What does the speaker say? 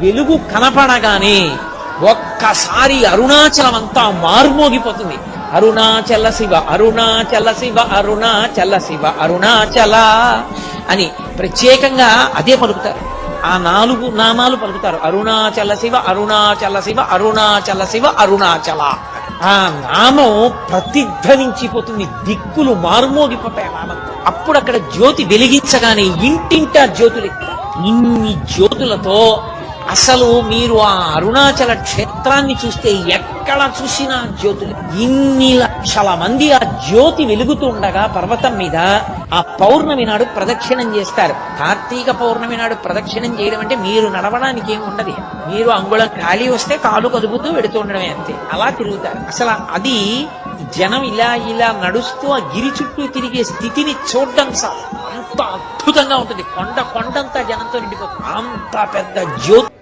వెలుగు కనపడగానే ఒక్కసారి అరుణాచలం అంతా మారుమోగిపోతుంది. అరుణాచల శివ అరుణాచల శివ అరుణాచల శివ అరుణాచల అని ప్రత్యేకంగా అదే పలుకుతారు. ఆ నాలుగు నామాలు పలుకుతారు. అరుణాచల శివ అరుణాచల శివ అరుణాచల శివ అరుణాచల. ఆ నామం ప్రతిధ్వనించిపోతుంది. దిక్కులు మారుమోగిపోతాయి ఆ నామంతో అప్పుడు అక్కడ జ్యోతి వెలిగించగానే ఇంటింటా జ్యోతులు. ఇన్ని జ్యోతులతో అసలు మీరు ఆ అరుణాచల క్షేత్రాన్ని చూస్తే ఎక్కడ చూసినా జ్యోతులు? ఇన్ని లక్షల మంది ఆ జ్యోతి వెలుగుతుండగా పర్వతం మీద ఆ పౌర్ణమి నాడు ప్రదక్షిణం చేస్తారు. కార్తీక పౌర్ణమి నాడు ప్రదక్షిణం చేయడం అంటే మీరు నడవడానికి ఏమి ఉండదు. మీరు అంగుళం ఖాళీ వస్తే కాలు కదుపుతూ వెడుతూ ఉండడమే అంతే. అలా తిరుగుతారు. అసలు అది జనం ఇలా ఇలా నడుస్తూ ఆ గిరి చుట్టూ తిరిగే స్థితిని చూడడం సార్. అంత అద్భుతంగా ఉంటుంది. కొండ కొండంతా జనంతో నిండిపోతుంది. అంత పెద్ద జ్యోతి